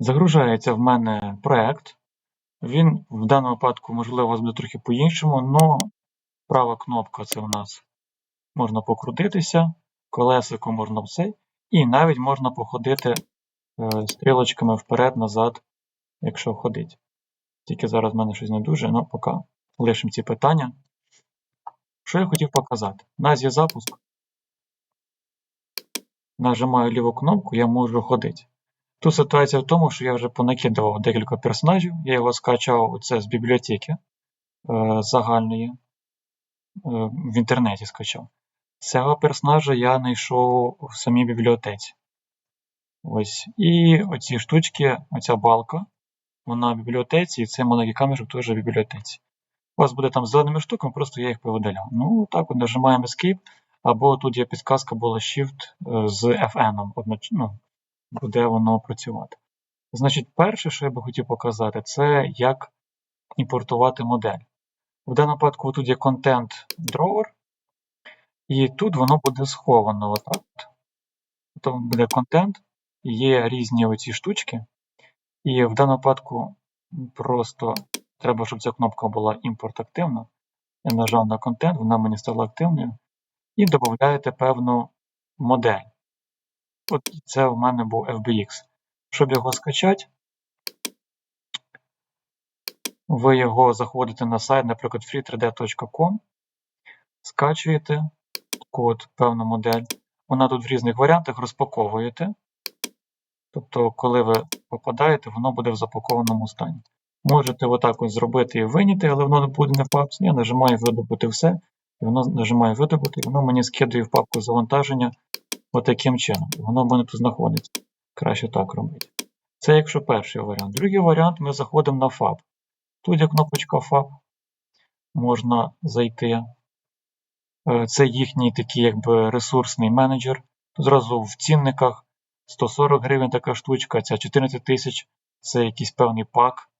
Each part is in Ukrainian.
Загружається в мене проект. Він в даному випадку, можливо, буде трохи по-іншому, але права кнопка це у нас можна покрутитися, колесико можна все, і навіть можна походити е, стрілочками вперед-назад, якщо ходить. Тільки зараз в мене щось не дуже, ну поки лишимо ці питання. Що я хотів показати? У нас є запуск. Нажимаю ліву кнопку, я можу ходити. Тут ситуація в тому, що я вже понакидував декілька персонажів, я його скачав оце з бібліотеки е, загальної, е, в інтернеті скачав. Цього персонажа я знайшов в самій бібліотеці. Ось. І оці штучки, оця балка, вона в бібліотеці, і цей маленький камешок теж в бібліотеці. У вас буде там зеленими штуками, просто я їх повидаляв. Ну, так, от нажимаємо Escape, або тут є підказка була Shift е, з FN, ну, буде воно працювати. Значить, перше, що я би хотів показати, це як імпортувати модель. В даному випадку тут є Content Drawer, і тут воно буде сховано. Отак. Тобто буде контент, є різні оці штучки. І в даному випадку просто треба, щоб ця кнопка була імпорт активна. Я нажав на контент, вона мені стала активною. І додаєте певну модель. От це в мене був FBX. Щоб його скачати, ви його заходите на сайт, наприклад, free3d.com, скачуєте от певну модель. Вона тут в різних варіантах розпаковуєте. Тобто, коли ви попадаєте, воно буде в запакованому стані. Можете отак ось зробити і виняти, але воно не буде не в папці. Я нажимаю видобути все, і воно нажимає видобути, і воно мені скидує в папку завантаження отаким чином. Воно в мене тут знаходиться. Краще так робити. Це якщо перший варіант. Другий варіант ми заходимо на FAB. Тут є кнопочка FAB. Можна зайти. Е, Це їхній такий якби ресурсний менеджер. Тут зразу в цінниках 140 гривень така штучка, ця 14 тисяч це якийсь певний пак,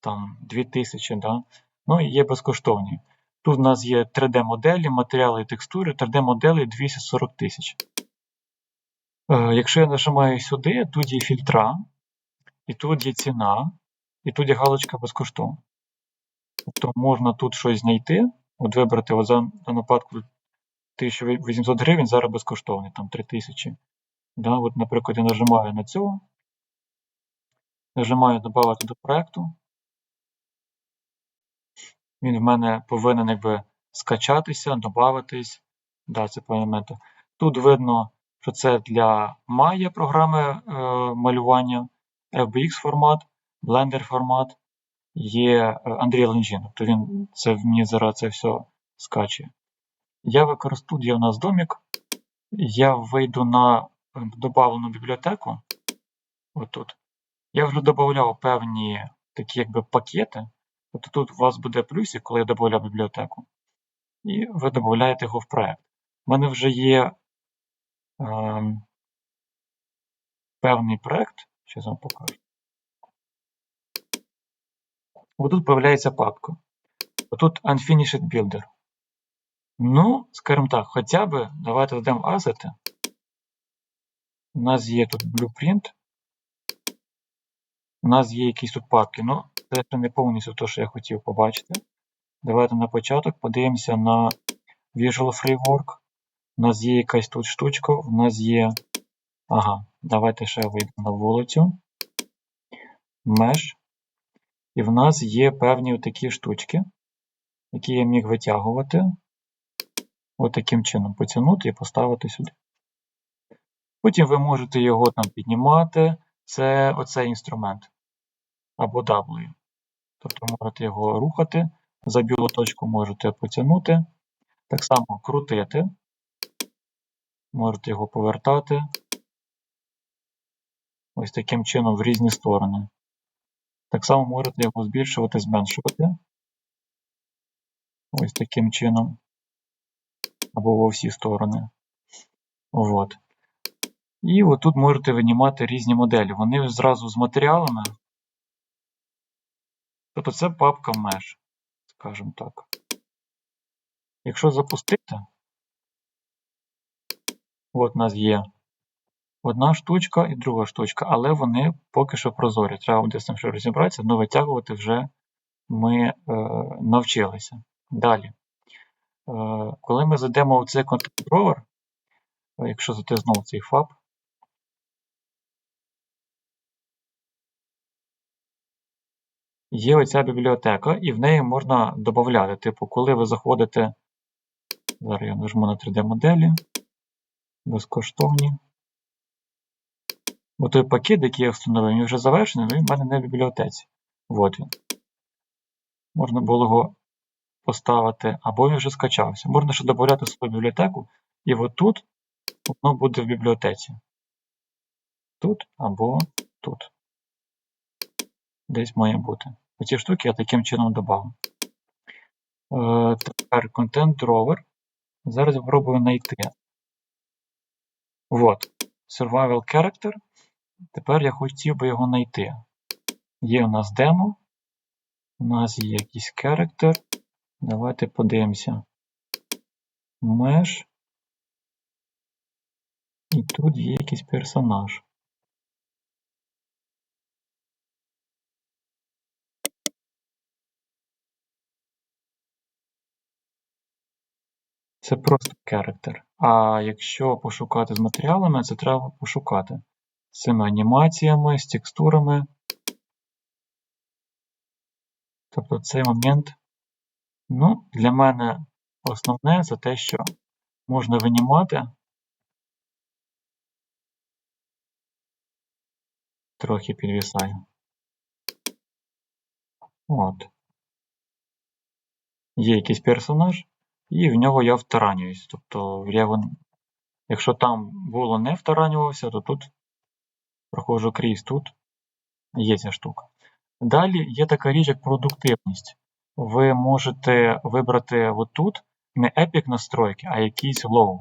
там 2000, да? ну і є безкоштовні. Тут у нас є 3D-моделі, матеріали і текстури, 3D-моделі 240 тисяч. Е, Якщо я нажимаю сюди, тут є фільтра, і тут є ціна, і тут є галочка безкоштовно. Тобто можна тут щось знайти, от вибрати от за даному випадку 1800 гривень, зараз безкоштовний, там 3000. Да, от, Наприклад, я нажимаю на цього, нажимаю додати до проєкту. Він в мене повинен якби скачатися, додатись. Да. Тут видно, що це для Maya програми е, малювання, FBX формат, Blender формат, є е, Unreal Engine. Тобто він це мені зараз це все скачує. Я використовую, є у нас домик. Я вийду на добавлену бібліотеку. Отут. Я вже додавав певні такі якби пакети. Тобто тут у вас буде плюсик, коли я додаю бібліотеку. І ви додаєте його в проект. У мене вже є е, певний проект. Зараз вам покажу. Отут з'являється папка. Отут Unfinished Builder. Ну, скажімо так, хоча б давайте додамо асети. У нас є тут blueprint. У нас є якісь тут папки. Ну, це не повністю те, що я хотів побачити. Давайте на початок подивимося на Visual Framework. У нас є якась тут штучка, у нас є. Ага, давайте ще вийдемо на вулицю. Mesh. І в нас є певні такі штучки, які я міг витягувати. От таким чином потягнути і поставити сюди. Потім ви можете його там піднімати. Це оцей інструмент. Або W. Тобто можете його рухати, за білу точку можете потягнути. Так само крутити. Можете його повертати. Ось таким чином в різні сторони. Так само можете його збільшувати, зменшувати. Ось таким чином. Або во всі сторони. От. І отут можете винімати різні моделі. Вони зразу з матеріалами. Тобто це папка Mesh, скажімо так. Якщо запустити, от у нас є одна штучка і друга штучка, але вони поки що прозорі. Треба буде з цим ще розібратися, але витягувати вже ми е, навчилися. Далі. Е, коли ми зайдемо в цей контент-ровер, якщо зайти знову цей ФАБ, є оця бібліотека, і в неї можна додати. Типу, коли ви заходите. Зараз я нажму на 3D-моделі. Безкоштовні. Бо той пакет, який я встановив, він вже завершений, але він в мене не в бібліотеці. От він. Можна було його поставити, або він вже скачався. Можна ще додати свою бібліотеку, і отут воно буде в бібліотеці. Тут або тут. Десь має бути. Оці штуки я таким чином додав. Е, тепер Drawer. Зараз спробую знайти. От. Survival Character. Тепер я хотів би його знайти. Є у нас демо. У нас є якийсь character. Давайте подивимося. Mesh. І тут є якийсь персонаж. Це просто character. А якщо пошукати з матеріалами, це треба пошукати з цими анімаціями, з текстурами. Тобто цей момент, ну, для мене основне це те, що можна винімати. Трохи підвісаю. От. Є якийсь персонаж, і в нього я втаранююсь. Тобто, я, якщо там було не втаранювався, то тут проходжу крізь тут. Є ця штука. Далі є така річ, як продуктивність. Ви можете вибрати отут не Epic настройки, а якийсь low.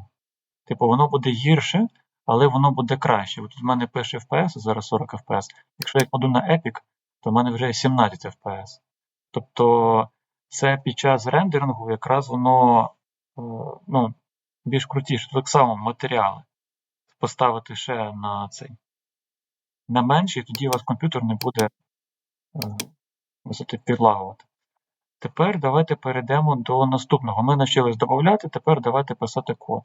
Типу, воно буде гірше, але воно буде краще. От тут в мене пише FPS, зараз 40 FPS. Якщо я кладу на Epic, то в мене вже 17 FPS. Тобто це під час рендерингу якраз воно е, ну, більш крутіше. Так само матеріали. Поставити ще на цей на менший, тоді у вас комп'ютер не буде висоти підлагувати. Тепер давайте перейдемо до наступного. Ми навчились додати, тепер давайте писати код.